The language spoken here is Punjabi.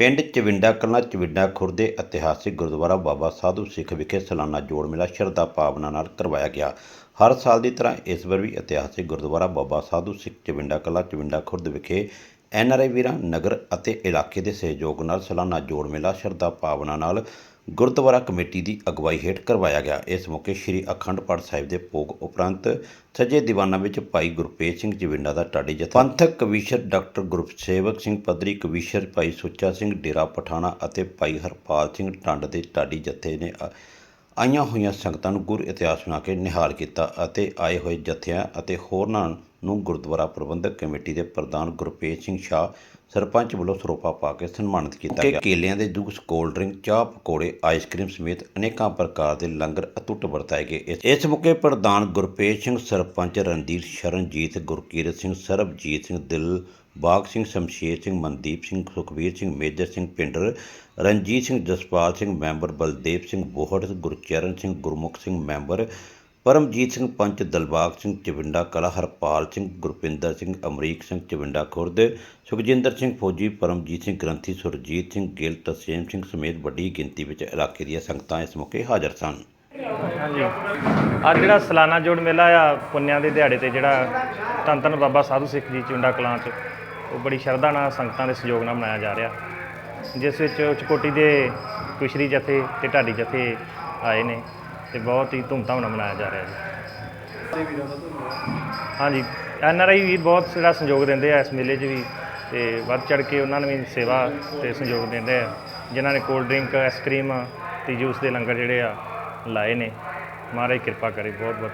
ਪਿੰਡ ਚਵਿੰਡਾ ਕਲਾਂ ਚਵਿੰਡਾ ਖੁਰਦ ਦੇ ਇਤਿਹਾਸਿਕ ਗੁਰਦੁਆਰਾ ਬਾਬਾ ਸਾਧੂ ਸਿੱਖ ਵਿਖੇ ਸਾਲਾਨਾ ਜੋੜ ਮੇਲਾ ਸ਼ਰਧਾ ਭਾਵਨਾ ਨਾਲ ਕਰਵਾਇਆ ਗਿਆ। ਹਰ ਸਾਲ ਦੀ ਤਰ੍ਹਾਂ ਇਸ ਵਾਰ ਵੀ ਇਤਿਹਾਸਿਕ ਗੁਰਦੁਆਰਾ ਬਾਬਾ ਸਾਧੂ ਸਿੱਖ ਚਵਿੰਡਾ ਕਲਾਂ ਚਵਿੰਡਾ ਖੁਰਦ ਵਿਖੇ ਐੱਨ ਆਰ ਆਈ ਵੀਰਾਂ, ਨਗਰ ਅਤੇ ਇਲਾਕੇ ਦੇ ਸਹਿਯੋਗ ਨਾਲ ਸਾਲਾਨਾ ਜੋੜ ਮੇਲਾ ਸ਼ਰਧਾ ਭਾਵਨਾ ਨਾਲ ਗੁਰਦੁਆਰਾ ਕਮੇਟੀ ਦੀ ਅਗਵਾਈ ਹੇਠ ਕਰਵਾਇਆ ਗਿਆ। ਇਸ ਮੌਕੇ ਸ੍ਰੀ ਅਖੰਡ ਪਾਠ ਸਾਹਿਬ ਦੇ ਭੋਗ ਉਪਰੰਤ ਸੱਜੇ ਦੀਵਾਨਾਂ ਵਿੱਚ ਭਾਈ ਗੁਰਪ੍ਰੀਤ ਸਿੰਘ ਜਵਿੰਡਾ ਦਾ ਟਾਡੀ ਜਥਾ, ਪੰਥਕ ਕਵੀਸ਼ਰ ਡਾਕਟਰ ਗੁਰਸੇਵਕ ਸਿੰਘ ਪੱਧਰੀ, ਕਵੀਸ਼ਰ ਭਾਈ ਸੁੱਚਾ ਸਿੰਘ ਡੇਰਾ ਪਠਾਣਾ ਅਤੇ ਭਾਈ ਹਰਪਾਲ ਸਿੰਘ ਟੰਡ ਦੇ ਟਾਡੀ ਜਥੇ ਨੇ ਆਈਆਂ ਹੋਈਆਂ ਸੰਗਤਾਂ ਨੂੰ ਗੁਰ ਇਤਿਹਾਸ ਸੁਣਾ ਕੇ ਨਿਹਾਲ ਕੀਤਾ ਅਤੇ ਆਏ ਹੋਏ ਜਥਿਆਂ ਅਤੇ ਹੋਰਨਾਂ ਨੂੰ ਗੁਰਦੁਆਰਾ ਪ੍ਰਬੰਧਕ ਕਮੇਟੀ ਦੇ ਪ੍ਰਧਾਨ ਗੁਰਪ੍ਰੀਤ ਸਿੰਘ ਸ਼ਾਹ ਸਰਪੰਚ ਵੱਲੋਂ ਸਰੋਪਾ ਪਾ ਕੇ ਸਨਮਾਨਿਤ ਕੀਤਾ ਗਿਆ। ਕੇਲਿਆਂ ਦੇ ਜੂਸ ਕੋਲਡ ਡਰਿੰਕ ਚਾਹ ਪਕੌੜੇ ਆਈਸਕ੍ਰੀਮ ਸਮੇਤ ਅਨੇਕਾਂ ਪ੍ਰਕਾਰ ਦੇ ਲੰਗਰ ਅਤੁੱਟ ਵਰਤਾਏ ਗਏ। ਇਸ- ਮੌਕੇ ਪ੍ਰਧਾਨ Gurpreet Singh sarpanch Ranjit Sharanjit Gurkirat Singh Sarabjit Singh Dilbagh Singh Shamsher Singh Mandeep Singh Sukhvir Singh Major Singh Pindar Ranjit Singh Jaspal Singh member Baldev Singh Bohar Gurcharan Singh Gurmukh Singh member Paramjit Singh panch, Dalbagh Singh Chavinda Kalan Harpal Singh, Gurpinder Singh, Amrik Singh Chavinda Khurd, Sukhjinder Singh ਫੌਜੀ, ਪਰਮਜੀਤ ਸਿੰਘ ਗ੍ਰੰਥੀ, ਸੁਰਜੀਤ ਸਿੰਘ ਗਿੱਲ ਤਸੀਮ ਸਿੰਘ ਸਮੇਤ ਵੱਡੀ ਗਿਣਤੀ ਵਿੱਚ ਇਲਾਕੇ ਦੀਆਂ ਸੰਗਤਾਂ ਇਸ ਮੌਕੇ ਹਾਜ਼ਰ ਸਨ। ਹਾਂਜੀ। ਅੱਜ ਜਿਹੜਾ ਸਲਾਨਾ ਜੋੜ ਮੇਲਾ ਆ, ਪੁੰਨਿਆਂ ਦੇ ਦਿਹਾੜੇ ਤੇ ਜਿਹੜਾ ਧੰਨ ਧੰਨ ਬਾਬਾ ਸਾਧੂ ਸਿੱਖ ਜੀ ਚੁੰਡਾ ਕਲਾਂ 'ਚ, ਉਹ ਬੜੀ ਸ਼ਰਧਾ ਨਾਲ ਸੰਗਤਾਂ ਦੇ ਸਹਿਯੋਗ ਨਾਲ ਮਨਾਇਆ ਜਾ ਰਿਹਾ। ਜਿਸ ਵਿੱਚ ਚਕੋਟੀ ਦੇ ਕੁਸ਼ਰੀ ਜਥੇ ਤੇ ਢਾਡੀ ਜਥੇ ਆਏ ਨੇ। ਤੇ ਬਹੁਤ ਹੀ ਧੂਮਧਾਮ ਨਾਲ ਮਨਾਇਆ ਜਾ ਰਿਹਾ ਜੀ। ਹਾਂਜੀ ਐਨ ਆਰ ਆਈ ਵੀ ਬਹੁਤ ਜਿਹੜਾ ਸਹਿਯੋਗ ਦਿੰਦੇ ਆ ਇਸ ਮੇਲੇ 'ਚ ਵੀ ਤੇ ਵੱਧ ਚੜ ਕੇ ਉਹਨਾਂ ਨੇ ਵੀ ਸੇਵਾ ਤੇ ਸਹਿਯੋਗ ਦਿੰਦੇ ਆ ਜਿਨ੍ਹਾਂ ਨੇ ਕੋਲਡ ਡਰਿੰਕ ਆਈਸਕ੍ਰੀਮ ਤੇ ਜੂਸ ਦੇ ਲੰਗਰ ਜਿਹੜੇ ਆ ਲਾਏ ਨੇ। ਮਹਾਰਾਜ ਕਿਰਪਾ ਕਰੇ ਬਹੁਤ ਬਹੁਤ